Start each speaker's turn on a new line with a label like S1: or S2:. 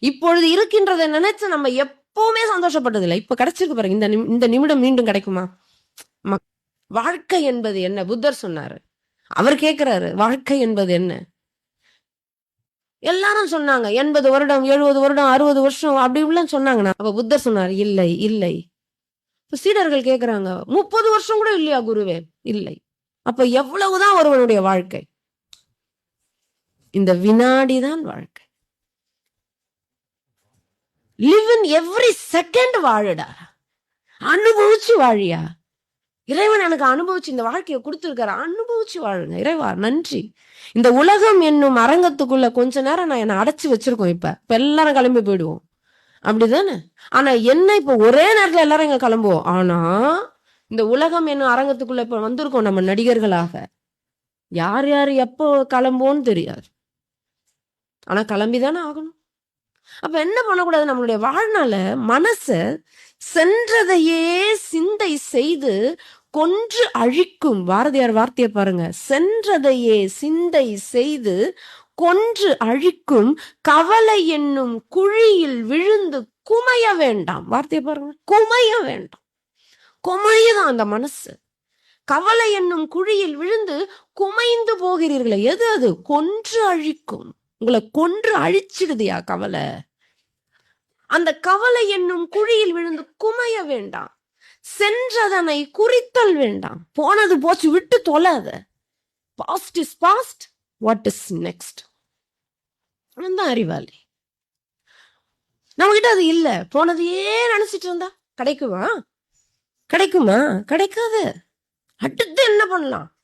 S1: இப்பொழுது இருக்கின்றதை நினைச்சு நம்ம எப்பவுமே சந்தோஷப்பட்டதில்லை. இப்ப கிடைச்சிருக்கு பாருங்க. இந்த இந்த நிமிடம் மீண்டும் கிடைக்குமா? வாழ்க்கை என்பது என்ன? புத்தர் சொன்னாரு. அவர் கேக்குறாரு வாழ்க்கை என்பது என்ன? எல்லாரும் சொன்னாங்க எண்பது வருடம் எழுபது வருடம் அறுபது வருஷம் அப்படி இப்படிலாம் சொன்னாங்கன்னா அப்ப புத்தர் சொன்னார் இல்லை இல்லை. சீடர்கள் கேக்குறாங்க முப்பது வருஷம் கூட இல்லையா குருவே? இல்லை. அப்ப எவ்வளவுதான் ஒருவனுடைய வாழ்க்கை? இந்த வினாடிதான் வாழ்க்கை. லிவ் இன் எவ்ரி செகண்ட் வாழுடா. அனுபவிச்சு வாழியா. இறைவன் எனக்கு அனுபவிச்சு இந்த வாழ்க்கையை கொடுத்துருக்காரு அனுபவிச்சு வாழுங்க. இறைவா நன்றி. இந்த உலகம் என்னும் அரங்கத்துக்குள்ள கொஞ்ச நேரம் நான் என்னை அடைச்சி வச்சிருக்கோம் இப்ப. இப்ப எல்லாரும் கிளம்பி போயிடுவோம். அப்படிதானே? ஆனா என்ன இப்ப ஒரே நேரத்துல எல்லாரும் இங்க கிளம்புவோம். ஆனா இந்த உலகம் என்னும் அரங்கத்துக்குள்ள இப்ப வந்திருக்கோம் நம்ம நடிகர்களாக. யார் யார் எப்போ கிளம்புவோன்னு தெரியாது. ஆனா கிளம்பிதானே ஆகணும். அப்ப என்ன பண்ணக்கூடாது? நம்மளுடைய வாழ்நாள மனச சென்றதையே சிந்தை செய்து கொன்று அழிக்கும். பாரதியார் வார்த்தையை பாருங்க. சென்றதையே சிந்தை செய்து கொன்று அழிக்கும். கவலை என்னும் குழியில் விழுந்து குமைய வேண்டாம். வார்த்தையை பாருங்க. குமைய வேண்டாம். குமையுதான் அந்த மனசு. கவலை என்னும் குழியில் விழுந்து குமைந்து போகிறீர்களே. எது அது? கொன்று அழிக்கும். உங்களை கொன்று அழிச்சிடுதியா கவலை? அந்த கவலை என்னும் குழியில் விழுந்து குமைய வேண்டாம். சென்றதனை குறித்தல் வேண்டாம். போனது போச்சு விட்டு தொலாத past is past what is next தான் அறிவாளி. நம்மகிட்ட அது இல்ல. போனதையே நினைச்சிட்டு இருந்தா கிடைக்குமா? கிடைக்குமா? கிடைக்காது. அடுத்து என்ன பண்ணலாம்?